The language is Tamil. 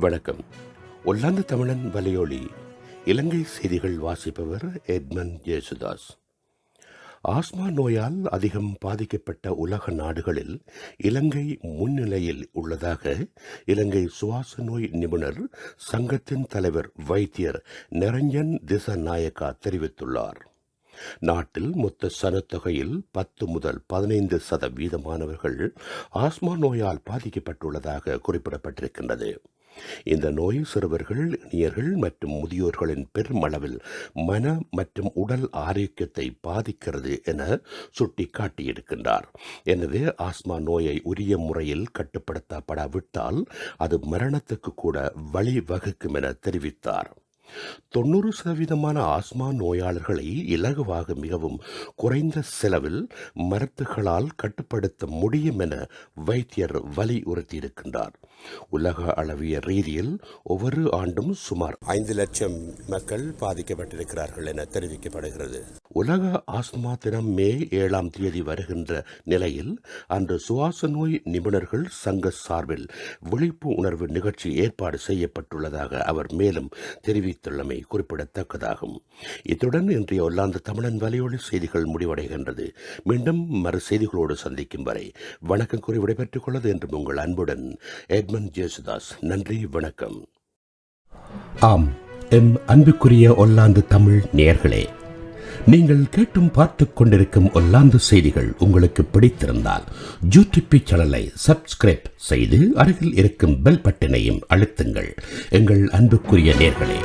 வணக்கம். ஒல்லாந்து தமிழன் வலையொலி இலங்கை செய்திகள் வாசிப்பவர் எட்மன் ஜேசுதாஸ். ஆஸ்மா நோயால் அதிகம் பாதிக்கப்பட்ட உலக நாடுகளில் இலங்கை முன்னிலையில் உள்ளதாக இலங்கை சுவாச நோய் நிபுணர் சங்கத்தின் தலைவர் வைத்தியர் நிரஞ்சன் திசநாயக்கா தெரிவித்துள்ளார். நாட்டில் மொத்த சனத்தொகையில் பத்து முதல் பதினைந்து சதவீதமானவர்கள் ஆஸ்மா நோயால் பாதிக்கப்பட்டுள்ளதாக குறிப்பிடப்பட்டிருக்கின்றது. இந்த நோய் சிறுவர்கள் இளைஞர்கள் மற்றும் முதியோர்களின் பெருமளவில் மன மற்றும் உடல் ஆரோக்கியத்தை பாதிக்கிறது என சுட்டிக்காட்டியிருக்கின்றார். எனவே ஆஸ்மா நோயை உரிய முறையில் கட்டுப்படுத்தப்படாவிட்டால் அது மரணத்துக்கு கூட வழிவகுக்கும் என தெரிவித்தார். தொண்ணூறு சதவீதமான ஆஸ்மா நோயாளர்களை இலகுவாக மிகவும் குறைந்த செலவில் மருத்துகளால் கட்டுப்படுத்த முடியும் என வைத்தியர் வலியுறுத்தியிருக்கின்றார். உலக அளவிய ரீதியில் ஒவ்வொரு ஆண்டும் சுமார் ஐந்து லட்சம் மக்கள் பாதிக்கப்பட்டிருக்கிறார்கள் என தெரிவிக்கப்படுகிறது. உலக ஆஸ்மா தினம் மே ஏழாம் தேதி வருகின்ற நிலையில் அன்று சுவாச நோய் நிபுணர்கள் சங்க சார்பில் விழிப்பு உணர்வு நிகழ்ச்சி ஏற்பாடு செய்யப்பட்டுள்ளதாக அவர் மேலும் தெரிவித்துள்ளமை குறிப்பிடத்தக்கதாகும். இத்துடன் இன்றைய ஒல்லாந்து தமிழன் வலையொலி செய்திகள் முடிவடைகின்றது. மீண்டும் மறு செய்திகளோடு சந்திக்கும் வரை வணக்கம் கூறி விடைபெற்றுக் கொள்வது என்றும் உங்கள் அன்புடன் எட்மன் ஜேசுதாஸ். நன்றி வணக்கம். ஆம் எம் அன்புக்குரிய ஒல்லாந்து தமிழ் நேயர்களே நீங்கள் கேட்டும் பார்த்து கொண்டிருக்கும் ஒல்லாந்து செய்திகள் உங்களுக்கு பிடித்திருந்தால் யூடியூப் சேனலை சப்ஸ்கிரைப் செய்து அருகில் இருக்கும் பெல் பட்டினையும் அழுத்துங்கள். எங்கள் அன்புக்குரிய நேர்களே